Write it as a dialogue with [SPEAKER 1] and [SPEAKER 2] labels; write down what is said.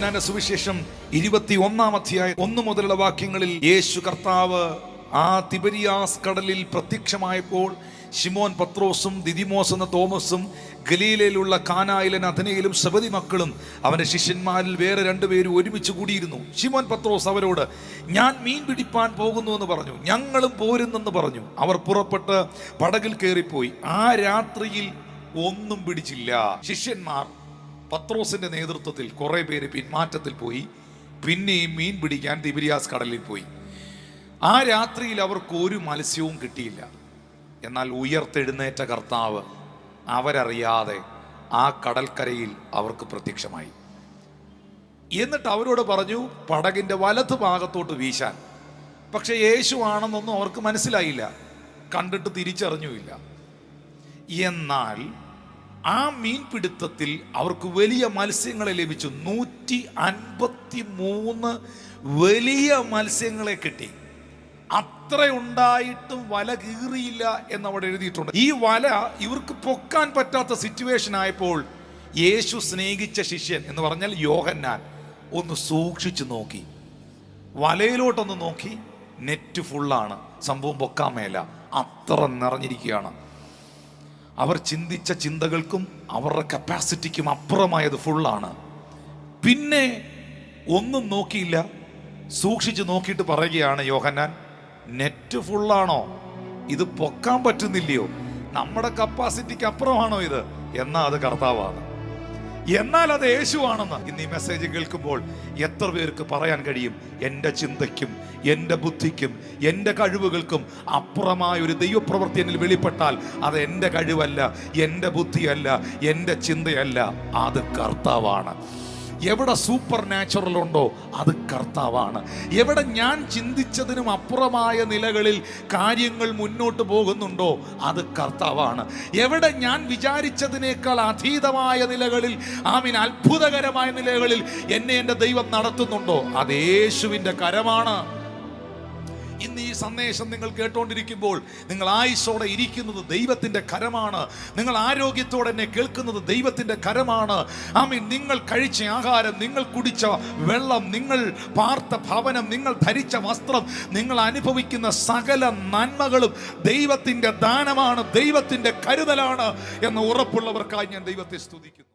[SPEAKER 1] യോഹനാന്റെ സുവിശേഷം ഇരുപത്തി ഒന്നാം അധ്യായം ഒന്ന് മുതലുള്ള വാക്യങ്ങളിൽ യേശു കർത്താവ് ആ തിബരിയാസ് കടലിൽ പ്രത്യക്ഷമായപ്പോൾ ഷിമോൻ പത്രോസും ദിദിമോസ് എന്ന തോമസും ഗലീലയിലുള്ള കാനായിലൻ അഥനയിലും സബതി മക്കളും അവന്റെ ശിഷ്യന്മാരിൽ വേറെ രണ്ടുപേരും ഒരുമിച്ച് കൂടിയിരുന്നു. ഷിമോൻ പത്രോസ് അവരോട് ഞാൻ മീൻ പിടിപ്പാൻ പോകുന്നു എന്ന് പറഞ്ഞു. ഞങ്ങളും പോരുന്നെന്ന് പറഞ്ഞു. അവർ പുറപ്പെട്ട് പടകിൽ കയറിപ്പോയി. ആ രാത്രിയിൽ ഒന്നും പിടിച്ചില്ല. ശിഷ്യന്മാർ പത്രോസിന്റെ നേതൃത്വത്തിൽ കുറേ പേര് പിന്മാറ്റത്തിൽ പോയി പിന്നെയും മീൻ പിടിക്കാൻ തിബിരിയാസ് കടലിൽ പോയി. ആ രാത്രിയിൽ അവർക്ക് ഒരു മത്സ്യവും കിട്ടിയില്ല. എന്നാൽ ഉയർത്തെഴുന്നേറ്റ കർത്താവ് അവരറിയാതെ ആ കടൽക്കരയിൽ അവർക്ക് പ്രത്യക്ഷമായി. എന്നിട്ട് അവരോട് പറഞ്ഞു പടകിന്റെ വലത് ഭാഗത്തോട്ട് വീശാൻ. പക്ഷെ യേശു ആണെന്നൊന്നും അവർക്ക് മനസ്സിലായില്ല. കണ്ടിട്ട് തിരിച്ചറിഞ്ഞുമില്ല. എന്നാൽ ആ മീൻപിടുത്തത്തിൽ അവർക്ക് വലിയ മത്സ്യങ്ങളെ ലഭിച്ചു. നൂറ്റി അൻപത്തി മൂന്ന് വലിയ മത്സ്യങ്ങളെ കിട്ടി. അത്രയുണ്ടായിട്ടും വല കീറിയില്ല എന്ന് അവിടെ എഴുതിയിട്ടുണ്ട്. ഈ വല ഇവർക്ക് പൊക്കാൻ പറ്റാത്ത സിറ്റുവേഷൻ ആയപ്പോൾ യേശു സ്നേഹിച്ച ശിഷ്യൻ എന്ന് പറഞ്ഞാൽ യോഹന്നാൻ ഒന്ന് സൂക്ഷിച്ചു നോക്കി. വലയിലോട്ടൊന്ന് നോക്കി. നെറ്റ് ഫുള്ളാണ് സംഭവം പൊക്കാൻ മേല. അത്ര നിറഞ്ഞിരിക്കുകയാണ്. അവർ ചിന്തിച്ച ചിന്തകൾക്കും അവരുടെ കപ്പാസിറ്റിക്കും അപ്പുറമായത് ഫുള്ളാണ് പിന്നെ ഒന്നും നോക്കിയില്ല. സൂക്ഷിച്ച് നോക്കിയിട്ട് പറയുകയാണ് യോഹന്നാൻ നെറ്റ് ഫുള്ളാണോ ഇത് പൊക്കാൻ പറ്റുന്നില്ലയോ? നമ്മുടെ കപ്പാസിറ്റിക്ക് അപ്പുറമാണോ ഇത്? എന്നാ അത് കർത്താവാണ്. എന്നാൽ അത് യേശുവാണെന്ന്. ഇന്ന് ഈ മെസ്സേജ് കേൾക്കുമ്പോൾ എത്ര പേർക്ക് പറയാൻ കഴിയും? എന്റെ ചിന്തയ്ക്കും എന്റെ ബുദ്ധിക്കും എന്റെ കഴിവുകൾക്കും അപ്പുറമായ ഒരു ദൈവപ്രവൃത്തി എന്നിൽ വെളിപ്പെട്ടാൽ അത് എന്റെ കഴിവല്ല എന്റെ ബുദ്ധിയല്ല എന്റെ ചിന്തയല്ല അത് കർത്താവാണ്. എവിടെ സൂപ്പർ നാച്ചുറൽ ഉണ്ടോ അത് കർത്താവാണ്. എവിടെ ഞാൻ ചിന്തിച്ചതിനും അപ്പുറമായ നിലകളിൽ കാര്യങ്ങൾ മുന്നോട്ട് പോകുന്നുണ്ടോ അത് കർത്താവാണ്. എവിടെ ഞാൻ വിചാരിച്ചതിനേക്കാൾ അതീതമായ നിലകളിൽ ആമീൻ അത്ഭുതകരമായ നിലകളിൽ എന്നെ എന്റെ ദൈവം നടത്തുന്നുണ്ടോ? അത് യേശുവിന്റെ കരമാണ്. ഈ സന്ദേശം നിങ്ങൾ കേട്ടുകൊണ്ടിരിക്കുമ്പോൾ നിങ്ങൾ ആയുസോടെ ഇരിക്കുന്നത് ദൈവത്തിന്റെ കരമാണ്. നിങ്ങൾ ആരോഗ്യത്തോടെ എന്നെ കേൾക്കുന്നത് ദൈവത്തിന്റെ കരമാണ്. ആമീൻ. നിങ്ങൾ കഴിച്ച ആഹാരം നിങ്ങൾ കുടിച്ച വെള്ളം നിങ്ങൾ പാർത്ത ഭവനം നിങ്ങൾ ധരിച്ച വസ്ത്രം നിങ്ങൾ അനുഭവിക്കുന്ന സകല നന്മകളും ദൈവത്തിന്റെ ദാനമാണ് ദൈവത്തിന്റെ കരുതലാണ് എന്ന് ഉറപ്പുള്ളവർക്കായി ഞാൻ ദൈവത്തെ സ്തുതിക്കുന്നു.